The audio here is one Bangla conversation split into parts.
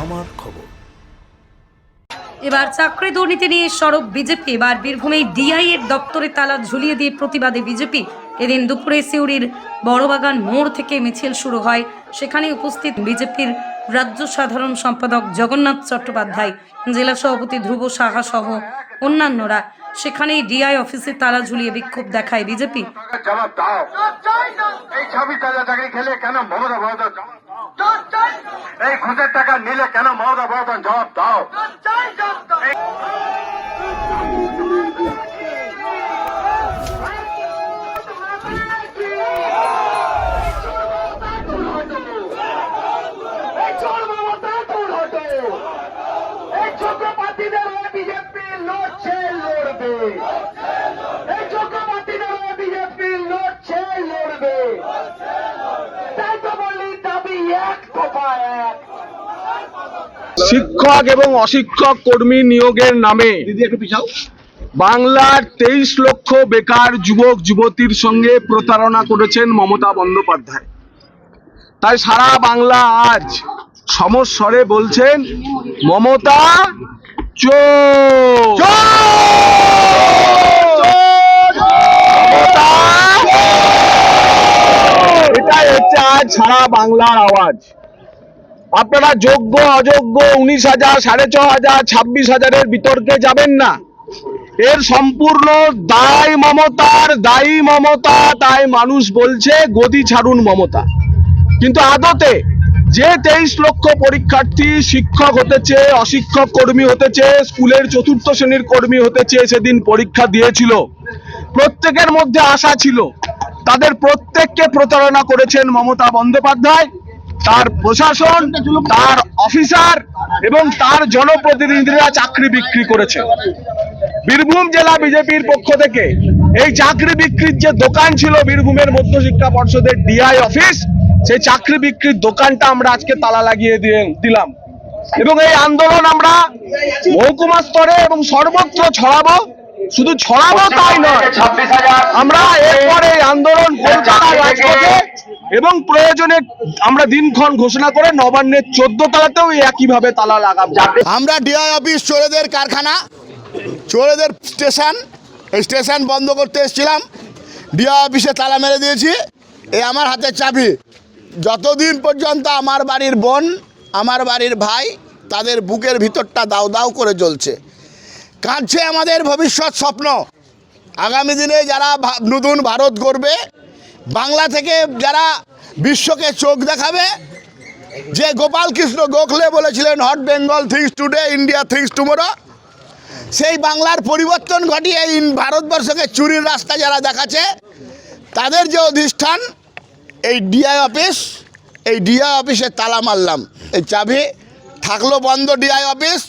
আমার খবর। এবার চাকরি দুর্নীতি নিয়ে সরব বিজেপি। এবার বীরভূমে ডিআই এর দপ্তরে তালা ঝুলিয়ে দিয়ে প্রতিবাদে বিজেপি। এদিন দুপুরে সিউড়ির বড়বাগান মোড় থেকে মিছিল শুরু হয়। সেখানে উপস্থিত বিজেপির রাজ্য সাধারণ সম্পাদক জগন্নাথ চট্টোপাধ্যায় জেলা সভাপতি ধ্রুব সাহা সহ অন্যান্যরা। সেখানেই ডিআই অফিসে তালা ঝুলিয়ে বিক্ষোভ দেখায় বিজেপি। এই ঘুষের টাকা নিলে কেন মমতা বর্ধন জবাব দাও। বিজেপি লড়ছে এই যোগ্যপাতিদের হয়ে বিজেপি লড়ছে লড়বে তাই তো বললি দাবি এক দফা এক শিক্ষক এবং অশিক্ষক কর্মী নিয়োগের নামে বাংলার তেইশ লক্ষ বেকার যুবক যুবতীর সঙ্গে প্রতারণা করেছেন মমতা বন্দ্যোপাধ্যায়। তাই সারা বাংলা আজ সমস্বরে বলছেন মমতা চোর এটাই হচ্ছে আজ সারা বাংলার আওয়াজ। আপনারা যোগ্য, অযোগ্য, উনিশ হাজার, সাড়ে ছ হাজার, ছাব্বিশ হাজারের বিতর্কে যাবেন না। এর সম্পূর্ণ দায় মমতার, দায়ী মমতা, তাই মানুষ বলছে গদি ছাড়ুন মমতা। কিন্তু আদতে যে তেইশ লক্ষ পরীক্ষার্থী শিক্ষক হতেছে, অশিক্ষক কর্মী হতেছে, স্কুলের চতুর্থ শ্রেণির কর্মী হতেছে, সেদিন পরীক্ষা দিয়েছিল। প্রত্যেকের মধ্যে আশা ছিল। তাদের প্রত্যেককে প্রতারণা করেছেন মমতা বন্দ্যোপাধ্যায়। তার প্রশাসন, তার অফিসার এবং তার জনপ্রতিনিধিরা চাকরি বিক্রি করেছে। বীরভূম জেলা বিজেপির পক্ষ থেকে এই চাকরি বিক্রির যে দোকান ছিল বীরভূমের মধ্যশিক্ষা পর্ষদের ডিআই অফিস, সেই চাকরি বিক্রির দোকানটা আমরা আজকে তালা লাগিয়ে দিয়ে দিলাম। এবং এই আন্দোলন আমরা মহকুমা স্তরে এবং সর্বত্র ছড়াবো। শুধু ছড়াবো তাই নয়, আমরা এরপরে আন্দোলন এবং প্রয়োজনে আমরা দিনক্ষণ ঘোষণা করে নবান্নের চোদ্দ তলাতেও একইভাবে তালা লাগাবো। আমরা ডিআই অফিস চোরেদের কারখানা, চোরেদের স্টেশন স্টেশন বন্ধ করতে এসেছিলাম। ডিআই অফিসে তালা মেরে দিয়েছি। এই আমার হাতে চাবি। যতদিন পর্যন্ত আমার বাড়ির বোন, আমার বাড়ির ভাই তাদের বুকের ভিতরটা দাউ দাউ করে জ্বলছে। কাঁদছে আমাদের ভবিষ্যৎ স্বপ্ন। আগামী দিনে যারা নতুন ভারত গড়বে, বাংলা থেকে যারা বিশ্বকে চোখ দেখাবে, যে গোপাল কৃষ্ণ গোখলে বলেছিলেন what Bengal thinks today India thinks tomorrow সেই বাংলার পরিবর্তন ঘটিয়ে এই ভারতবর্ষকে চুরির রাস্তা যারা দেখাচ্ছে, তাদের যে অধিষ্ঠান, এই ডিআই অফিস এই ডিআই অফিসে তালা মারলাম। এই চাবি থাকল বন্ধ ডিআই অফিস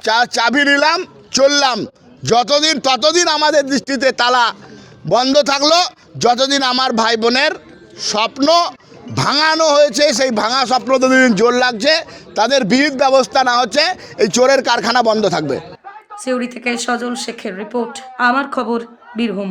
চা চাবি নিলাম চললাম। যতদিন, ততদিন আমাদের দৃষ্টিতে তালা বন্ধ থাকল, যতদিন আমার ভাই বোনের স্বপ্ন ভাঙানো হয়েছে, সেই ভাঙা স্বপ্ন যতদিন জোর লাগছে, তাদের বিহিত ব্যবস্থা না হচ্ছে, এই চোরের কারখানা বন্ধ থাকবে। সিউড়ি থেকে সজল শেখের রিপোর্ট, আমার খবর, বীরভূম।